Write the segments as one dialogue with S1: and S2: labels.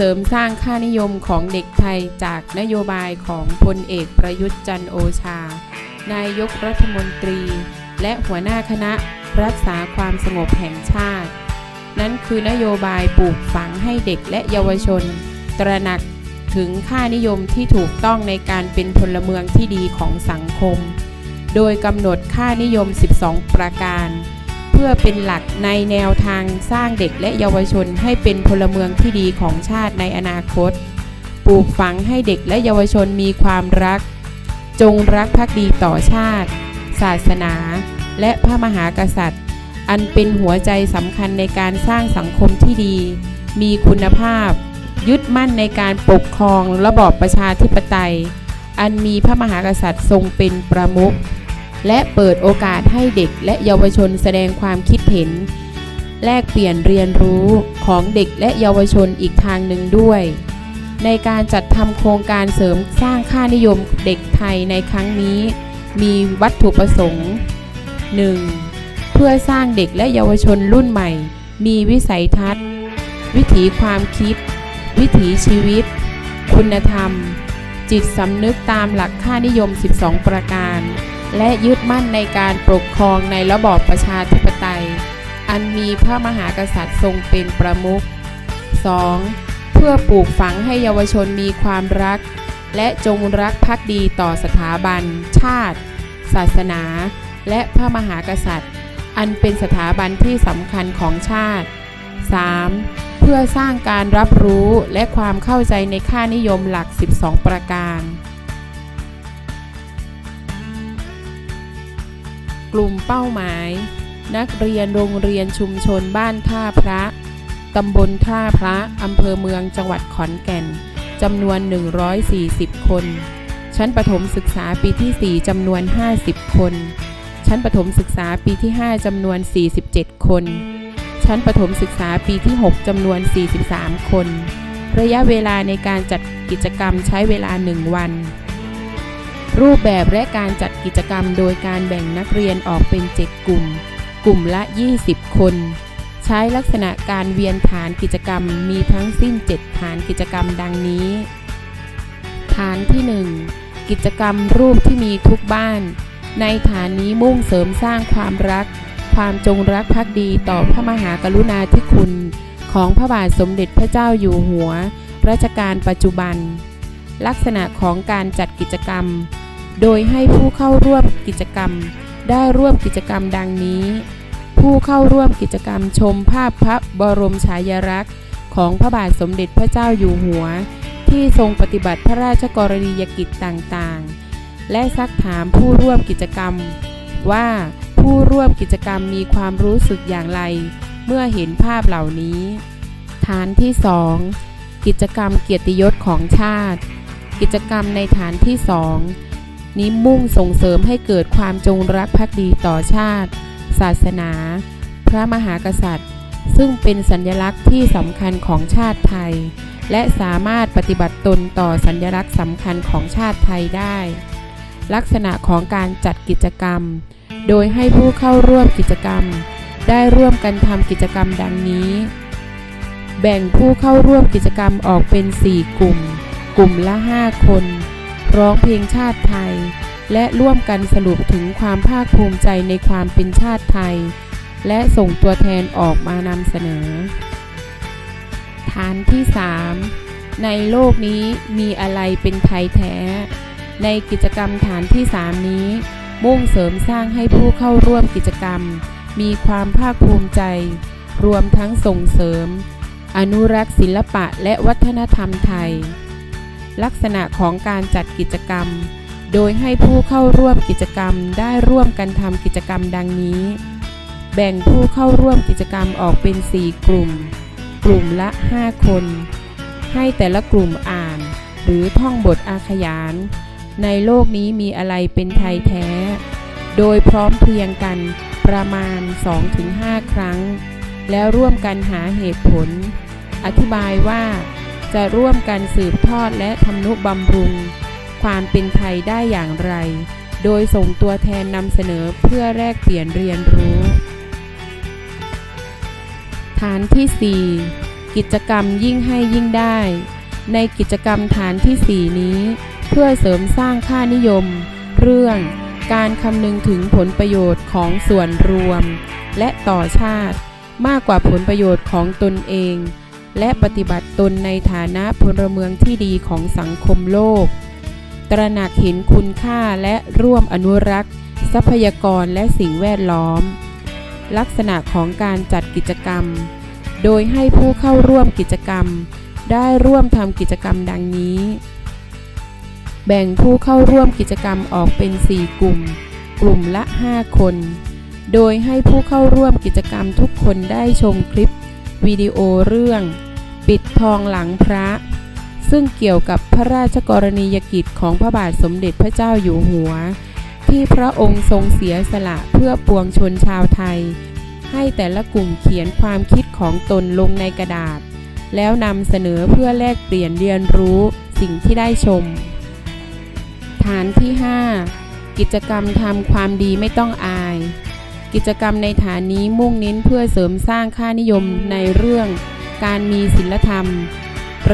S1: ริมสร้างค่านิยมของเด็กไทยจากนโยบายของพลเอกประยุทธ์จันโอชา นายกรัฐมนตรี และหัวหน้าคณะรักษาความสงบแห่งชาติ นั่นคือนโยบายปลูกฝังให้เด็กและเยาวชน ตระหนักถึงค่านิยมที่ถูกต้องในการเป็นพลเมืองที่ดีของสังคม โดยกำหนดค่านิยม 12 ประการ พื่อเป็นหลักในแนวทางสร้างเด็กและเยาวชนให้เป็นพลเมืองที่ดีของชาติในอนาคต ปลูกฝังให้เด็กและเยาวชนมีความรัก จงรักภักดีต่อชาติ ศาสนา และพระมหากษัตริย์ อันเป็นหัวใจสำคัญในการสร้างสังคมที่ดี มีคุณภาพ ยึดมั่นในการปกครองระบอบประชาธิปไตย อันมีพระมหากษัตริย์ทรงเป็นประมุข และเปิดโอกาสให้เด็กและเยาวชนแสดงความคิดเห็น แลกเปลี่ยนเรียนรู้ของเด็กและเยาวชนอีกทางหนึ่งด้วย ในการจัดทำโครงการเสริมสร้างค่านิยมเด็กไทยในครั้งนี้ มีวัตถุประสงค์ 1. เพื่อสร้างเด็กและเยาวชนรุ่นใหม่ มีวิสัยทัศน์ วิถีความคิด วิถีชีวิต คุณธรรม จิตสำนึกตามหลักค่านิยม 12 ประการ และยึดมั่นในการปกครองในระบอบประชาธิปไตย อันมีพระมหากษัตริย์ทรงเป็นประมุข 2. เพื่อปลูกฝังให้เยาวชนมีความรัก และจงรักภักดีต่อสถาบัน ชาติ ศาสนา และพระมหากษัตริย์ อันเป็นสถาบันที่สำคัญของชาติ 3. เพื่อสร้างการรับรู้และความเข้าใจในค่านิยมหลัก 12 ประการ กลุ่มเป้าหมาย นักเรียนโรงเรียนชุมชนบ้านท่าพระตำบลท่าพระอำเภอเมืองจังหวัดขอนแก่นจำนวน 140 คน ชั้นประถมศึกษาปีที่ 4จำนวน 50 คน ชั้นประถมศึกษาปีที่ 5จำนวน 47 คน ชั้นประถมศึกษาปีที่ 6จำนวน 43 คน ระยะเวลาในการจัดกิจกรรมใช้เวลา 1 วัน รูปแบบและการจัดกิจกรรมโดยการแบ่งนักเรียนออกเป็น 7 กลุ่ม กลุ่มละ 20 คน ใช้ลักษณะการเวียนฐานกิจกรรมมีทั้งสิ้น 7 ฐานกิจกรรมดังนี้ ฐานที่ 1 กิจกรรมรูปที่มีทุกบ้าน ในฐานนี้มุ่งเสริมสร้างความรัก ความจงรักภักดีต่อพระมหากรุณาธิคุณ ของพระบาทสมเด็จพระเจ้าอยู่หัว รัชกาลปัจจุบัน ลักษณะของการจัดกิจกรรม โดยให้ผู้เข้าร่วมกิจกรรม ได้ร่วมกิจกรรมดังนี้ ผู้เข้าร่วมกิจกรรมชมภาพพระบรมฉายาลักษณ์ของพระบาทสมเด็จพระเจ้าอยู่หัว ที่ทรงปฏิบัติพระราชกรณียกิจต่างๆ และซักถามผู้ร่วมกิจกรรม ว่าผู้ร่วมกิจกรรมมีความรู้สึกอย่างไร เมื่อเห็นภาพเหล่านี้ ฐานที่ 2 กิจกรรมเกียรติยศของชาติ กิจกรรมในฐานที่ 2 นี้มุ่งส่งเสริมให้เกิดความจงรักภักดีต่อชาติ ศาสนา พระมหากษัตริย์ ซึ่งเป็นสัญลักษณ์ที่สำคัญของชาติไทย และสามารถปฏิบัติตนต่อสัญลักษณ์สำคัญของชาติไทยได้ ลักษณะของการจัดกิจกรรม โดยให้ผู้เข้าร่วมกิจกรรม ได้ร่วมกันทำกิจกรรมดังนี้ แบ่งผู้เข้าร่วมกิจกรรมออกเป็น 4 กลุ่ม กลุ่มละ 5 คน ร้องเพลงชาติไทย และร่วมกันสรุปถึงความภาคภูมิใจในความเป็นชาติไทย และส่งตัวแทนออกมานำเสนอ ฐานที่ 3 ในโลกนี้มีอะไรเป็นไทยแท้ ในกิจกรรมฐานที่ 3 นี้ มุ่งเสริมสร้างให้ผู้เข้าร่วมกิจกรรม มีความภาคภูมิใจ รวมทั้งส่งเสริม อนุรักษ์ศิลปะและวัฒนธรรมไทย ลักษณะของการจัดกิจกรรม โดยให้ผู้เข้าร่วมกิจกรรมได้ร่วมกันทำกิจกรรมดังนี้ แบ่งผู้เข้าร่วมกิจกรรมออกเป็น 4 กลุ่ม กลุ่มละ 5 คน ให้แต่ละกลุ่มอ่าน หรือท่องบทอาขยาน ในโลกนี้มีอะไรเป็นไทยแท้ โดยพร้อมเพรียงกันประมาณ 2-5 ครั้ง แล้วร่วมกันหาเหตุผล อธิบายว่า จะร่วมกันสืบทอดและทำนุบำรุง ความเป็นไทยได้อย่างไร โดยส่งตัวแทนนำเสนอเพื่อแลกเปลี่ยนเรียนรู้ ฐานที่ 4 กิจกรรมยิ่งให้ยิ่งได้ ในกิจกรรมฐานที่ 4 นี้ เพื่อเสริมสร้างค่านิยม เรื่องการคำนึงถึงผลประโยชน์ของส่วนรวม และต่อชาติมากกว่าผลประโยชน์ของตนเอง และปฏิบัติตนในฐานะพลเมืองที่ดีของสังคมโลก ตระหนักเห็นคุณค่าและร่วมอนุรักษ์ ทรัพยากรและสิ่งแวดล้อม ลักษณะของการจัดกิจกรรม โดยให้ผู้เข้าร่วมกิจกรรม ได้ร่วมทำกิจกรรมดังนี้ แบ่งผู้เข้าร่วมกิจกรรมออกเป็น 4 กลุ่ม กลุ่มละ 5 คน โดยให้ผู้เข้าร่วมกิจกรรมทุกคนได้ชมคลิป วิดีโอเรื่อง ปิดทองหลังพระ ซึ่งเกี่ยวกับพระราชกรณียกิจของพระบาทสมเด็จพระเจ้าอยู่หัว ที่พระองค์ทรงเสียสละเพื่อปวงชนชาวไทย ให้แต่ละกลุ่มเขียนความคิดของตนลงในกระดาษ แล้วนำเสนอเพื่อแลกเปลี่ยนเรียนรู้สิ่งที่ได้ชม ฐานที่ 5 กิจกรรมทำความดีไม่ต้องอาย กิจกรรมในฐานนี้มุ่งเน้นเพื่อเสริมสร้างค่านิยมในเรื่อง การมีศีลธรรม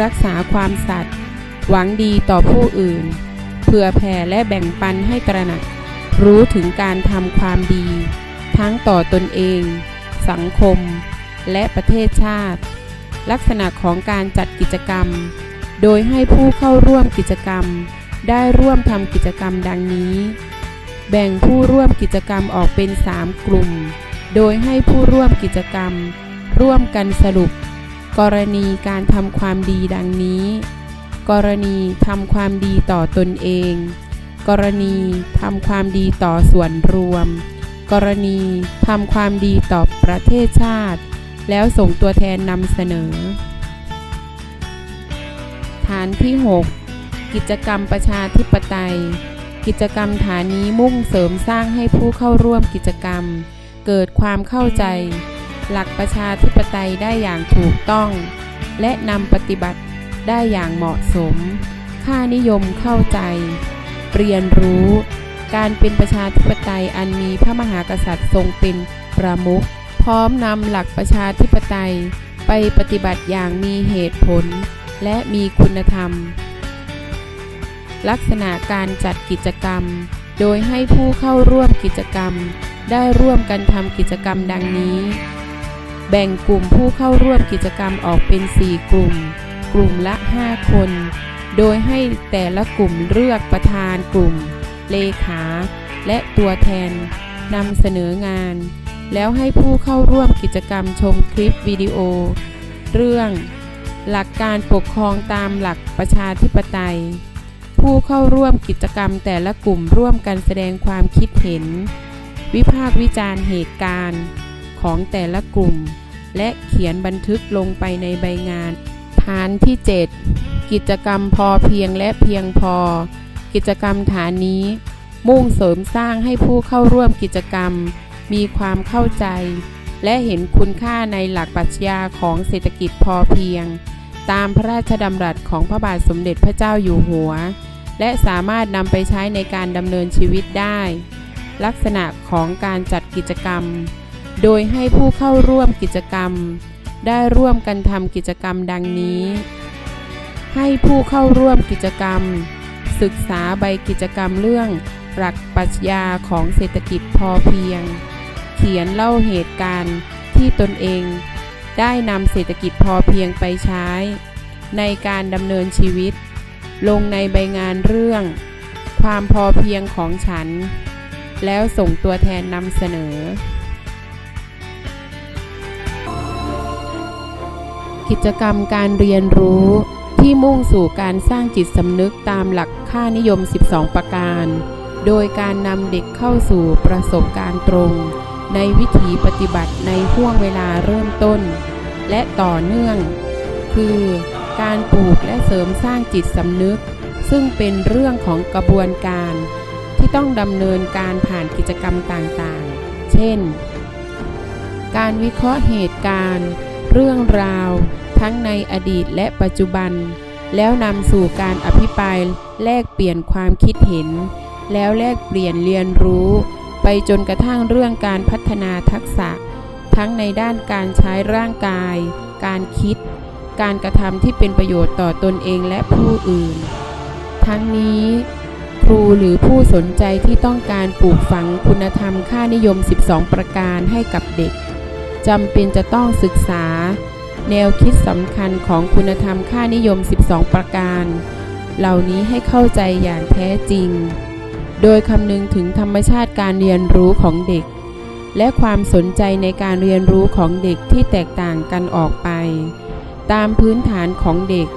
S1: รักษาความสัตย์หวังดีต่อผู้อื่นเพื่อแผ่และแบ่งปันให้ตระหนัก รู้ถึงการทำความดี ทั้งต่อตนเอง สังคม และประเทศชาติ ลักษณะของการจัดกิจกรรม โดยให้ผู้เข้าร่วมกิจกรรม ได้ร่วมทำกิจกรรมดังนี้ แบ่งผู้ร่วมกิจกรรมออกเป็น 3 กลุ่ม โดยให้ผู้ร่วมกิจกรรม ร่วมกันสรุป กรณีการทำความดีดังนี้ กรณีทำความดีต่อตนเอง กรณีทำความดีต่อส่วนรวม กรณีทำความดีต่อประเทศชาติ แล้วส่งตัวแทนนำเสนอ ฐานที่ 6 กิจกรรมประชาธิปไตย กิจกรรมฐานนี้มุ่งเสริมสร้างให้ผู้เข้าร่วมกิจกรรม เกิดความเข้าใจ หลักประชาธิปไตยได้อย่างถูกต้อง และนำปฏิบัติได้อย่างเหมาะสม ค่านิยมเข้าใจ เรียนรู้ การเป็นประชาธิปไตยอันมีพระมหากษัตริย์ทรงเป็นประมุขพร้อมนำหลักประชาธิปไตย ไปปฏิบัติอย่างมีเหตุผล และมีคุณธรรม ลักษณะการจัดกิจกรรม โดยให้ผู้เข้าร่วมกิจกรรม ได้ร่วมกันทำกิจกรรมดังนี้ แบ่งกลุ่มผู้เข้าร่วมกิจกรรมออกเป็น 4 กลุ่ม กลุ่มละ 5 คน โดยให้แต่ละกลุ่มเลือกประธานกลุ่ม เลขา และตัวแทนนำเสนองาน แล้วให้ผู้เข้าร่วมกิจกรรมชมคลิปวิดีโอ เรื่อง หลักการปกครองตามหลักประชาธิปไตย ผู้เข้าร่วมกิจกรรมแต่ละกลุ่มร่วมกันแสดงความคิดเห็น วิพากษ์วิจารณ์เหตุการณ์ของแต่ละกลุ่ม และเขียนบันทึกลงไปในใบงาน ฐานที่ 7 กิจกรรมพอเพียงและเพียงพอ กิจกรรมฐานนี้ มุ่งเสริมสร้างให้ผู้เข้าร่วมกิจกรรม มีความเข้าใจ และเห็นคุณค่าในหลักปรัชญาของเศรษฐกิจพอเพียง ตามพระราชดำรัสของพระบาทสมเด็จพระเจ้าอยู่หัว และสามารถนำไปใช้ในการดำเนินชีวิตได้ ลักษณะของการจัดกิจกรรม โดยให้ผู้เข้าร่วมกิจกรรม ได้ร่วมกันทำกิจกรรมดังนี้ ให้ผู้เข้าร่วมกิจกรรม ศึกษาใบกิจกรรมเรื่อง หลักปรัชญาของเศรษฐกิจพอเพียง เขียนเล่าเหตุการณ์ที่ตนเอง ได้นำเศรษฐกิจพอเพียงไปใช้ ในการดำเนินชีวิต ลงในใบงานเรื่อง ความพอเพียงของฉัน แล้วส่งตัวแทนนำเสนอ กิจกรรมการเรียนรู้ที่มุ่งสู่การสร้างจิตสำนึกตามหลักค่านิยม 12 ประการ โดยการนำเด็กเข้าสู่ประสบการณ์ตรง ในวิถีปฏิบัติในห่วงเวลาเริ่มต้น และต่อเนื่อง คือ การปลูกและเสริมสร้างจิตสำนึก ซึ่งเป็นเรื่องของกระบวนการที่ต้องดำเนินการผ่านกิจกรรมต่างๆ เช่น การวิเคราะห์เหตุการณ์ เรื่องราว ทั้งในอดีตและปัจจุบัน แล้วนำสู่การอภิปรายแลกเปลี่ยนความคิดเห็น แล้วแลกเปลี่ยนเรียนรู้ ไปจนกระทั่งเรื่องการพัฒนาทักษะ ทั้งในด้านการใช้ร่างกาย การคิด การกระทำที่เป็นประโยชน์ต่อตนเองและผู้อื่น ทั้งนี้ครูหรือผู้สนใจที่ต้องการปลูกฝังคุณธรรมค่านิยม 12 ประการให้กับเด็กจำเป็นจะต้องศึกษา แนวคิดสำคัญของคุณธรรมค่านิยม 12 ประการ เหล่านี้ให้เข้าใจอย่างแท้จริง โดยคำนึงถึงธรรมชาติการเรียนรู้ของเด็ก และความสนใจในการเรียนรู้ของเด็กที่แตกต่างกันออกไป ตามพื้นฐานของเด็ก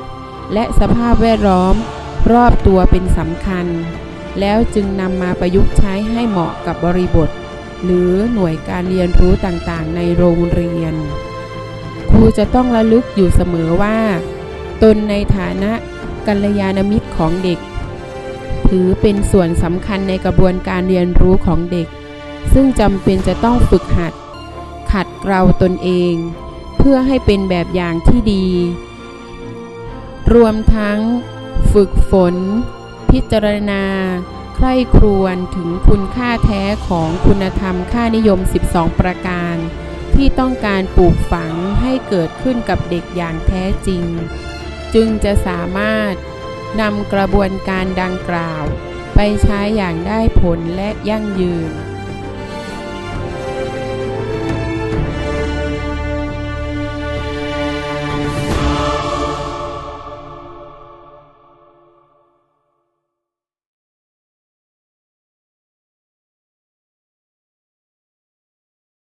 S1: และสภาพแวดล้อมรอบตัวเป็นสำคัญ แล้วจึงนำมาประยุกต์ใช้ให้เหมาะกับบริบท หรือหน่วยการเรียนรู้ต่างๆ ในโรงเรียน ครูจะต้องระลึกอยู่เสมอว่า ตนในฐานะกัลยาณมิตรของเด็ก ถือเป็นส่วนสำคัญในกระบวนการเรียนรู้ของเด็ก ซึ่งจำเป็นจะต้องฝึกหัด ขัดเกลาตนเอง เพื่อให้เป็นแบบอย่างที่ดี รวมทั้ง ฝึกฝน พิจารณา ใคร่ครวญถึงคุณค่าแท้ของคุณธรรมค่านิยม 12 ประการ ที่ต้องการปลูกฝังให้เกิดขึ้นกับเด็กอย่างแท้จริง จึงจะสามารถนำกระบวนการดังกล่าว ไปใช้อย่างได้ผลและยั่งยืน